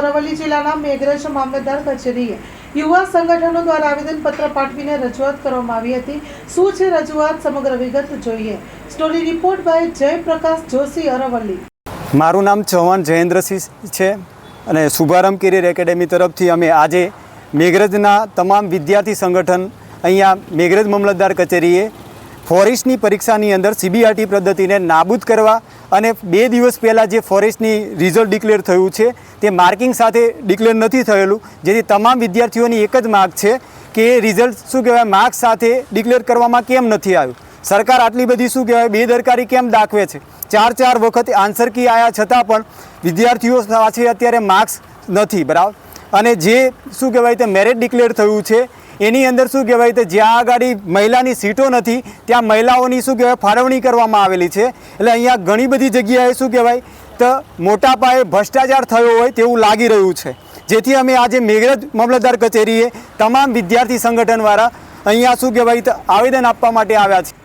અરવલ્લી જિલ્લાના મેઘરજ મામલતદાર કચેરીએ યુવા સંગઠનો દ્વારા આવેદનપત્ર પાઠવીને રજૂઆત કરવામાં આવી હતી. શું છે રજૂઆત? સમગ્ર વિગત જોઈએ. Story report by Jayprakash Joshi, Aravalli. મારું નામ ચૌહાણ જયેન્દ્રસિંહ છે અને શુભારંભ કેરિયર એકેડેમી તરફથી અમે આજે મેઘરજના તમામ વિદ્યાર્થી સંગઠન અહીંયા મેઘરજ મામલતદાર કચેરીએ ફોરેસ્ટની પરીક્ષાની અંદર સીબીઆરટી પદ્ધતિને નાબૂદ કરવા અને બે દિવસ પહેલાં જે ફોરેસ્ટની રિઝલ્ટ ડિક્લેર થયું છે, તે માર્કિંગ સાથે ડિક્લેર નથી થયેલું. જેથી તમામ વિદ્યાર્થીઓની એક જ માગ છે કે રિઝલ્ટ શું કહેવાય માર્ક્સ સાથે ડિક્લેર કરવામાં કેમ નથી આવ્યું? સરકાર આટલી બધી શું કહેવાય, બેદરકારી કેમ દાખવે છે? ચાર ચાર વખત આન્સર કી આવ્યા છતાં પણ વિદ્યાર્થીઓ પાસે અત્યારે માર્ક્સ નથી, બરાબર? અને જે શું કહેવાય તે મેરિટ ડિક્લેર થયું છે, એની અંદર શું કહેવાય તો જ્યાં આગળ મહિલાની સીટો નથી, ત્યાં મહિલાઓની શું કહેવાય ફાળવણી કરવામાં આવેલી છે. એટલે અહીંયા ઘણી બધી જગ્યાએ શું કહેવાય તો મોટા પાયે ભ્રષ્ટાચાર થયો હોય તેવું લાગી રહ્યું છે. જેથી અમે આજે મેઘરજ મામલતદાર કચેરીએ તમામ વિદ્યાર્થી સંગઠનવાળા અહીંયા શું કહેવાય આવેદન આપવા માટે આવ્યા છે